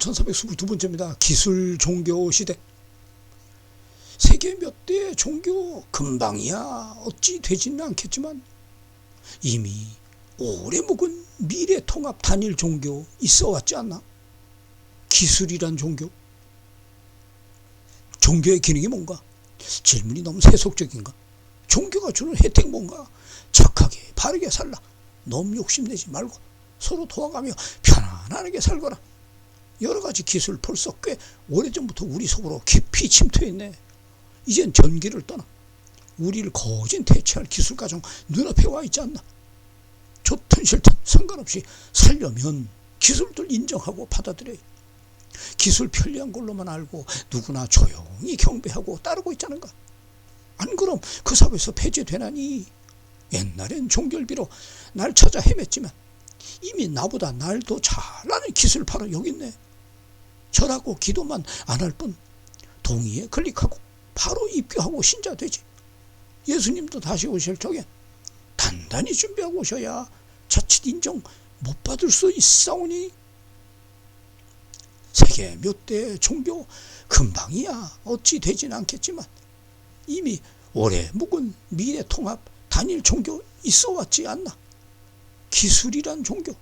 1422번째입니다. 기술 종교 시대. 세계 몇 대의 종교 금방이야 어찌 되지는 않겠지만 이미 오래 묵은 미래 통합 단일 종교 있어 왔지 않나? 기술이란 종교? 종교의 기능이 뭔가? 질문이 너무 세속적인가? 종교가 주는 혜택 뭔가? 착하게 바르게 살라. 너무 욕심내지 말고 서로 도와가며 편안하게 살거라. 여러 가지 기술 벌써 꽤 오래전부터 우리 속으로 깊이 침투했네. 이젠 전기를 떠나 우리를 거진 대체할 기술 가정 눈앞에 와 있지 않나. 좋든 싫든 상관없이 살려면 기술들 인정하고 받아들여야 해. 기술 편리한 걸로만 알고 누구나 조용히 경배하고 따르고 있자는가. 안 그럼 그 사회에서 폐지되나니 옛날엔 종결비로 날 찾아 헤맸지만 이미 나보다 날더 잘하는 기술파로 여기 있네. 절하고 기도만 안 할 뿐 동의에 클릭하고 바로 입교하고 신자 되지. 예수님도 다시 오실 적엔 단단히 준비하고 오셔야 자칫 인정 못 받을 수 있사오니. 세계 몇 대의 종교 금방이야. 어찌 되진 않겠지만 이미 오래 묵은 미래 통합 단일 종교 있어 왔지 않나. 기술이란 종교